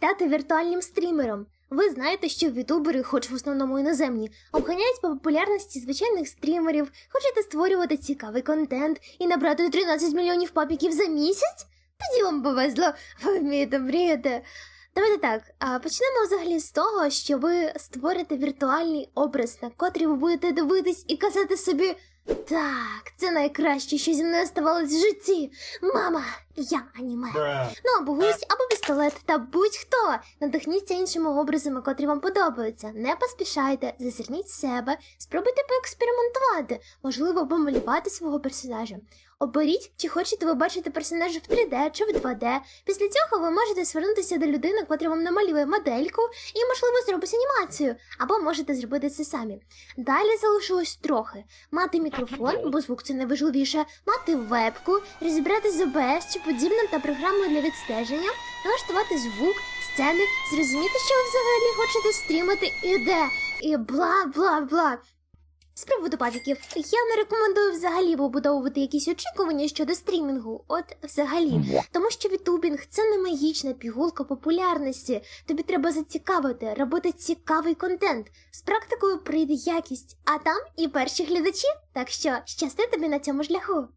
стати віртуальним стрімером. Ви знаєте, що ютубери, хоч в основному іноземні, обганяють по популярності звичайних стрімерів, хочете створювати цікавий контент і набрати 13 мільйонів папіків за місяць? Тоді вам повезло, ви вмієте мріяти. Давайте так, почнемо взагалі з того, що ви створите віртуальний образ, на котрий ви будете дивитись і казати собі так, це найкраще, що зі мною ставалось в житті. Мама, я аніме. Ну або гусь, або пістолет, та будь-хто. Надихніться іншими образами, котрі вам подобаються. Не поспішайте, зазирніть себе, спробуйте поекспериментувати, можливо, помалювати свого персонажа. Оберіть, чи хочете ви бачити персонажа в 3D чи в 2D. Після цього ви можете звернутися до людини, котра вам намалює модельку, і, можливо, зробить анімацію, або можете зробити це самі. Далі залишилось трохи: мати мікрофон, бо звук це найважливіше, мати вебку, розібрати з ОБС чи подібним та програмою для відстеження, налаштувати звук, сцени, зрозуміти, що ви взагалі хочете стрімати, і де, і бла бла бла. З приводу патіків, я не рекомендую взагалі побудовувати якісь очікування щодо стрімінгу, от взагалі. Тому що вітубінг це не магічна пігулка популярності. Тобі треба зацікавити, робити цікавий контент. З практикою прийде якість, а там і перші глядачі. Так що щасти тобі на цьому шляху.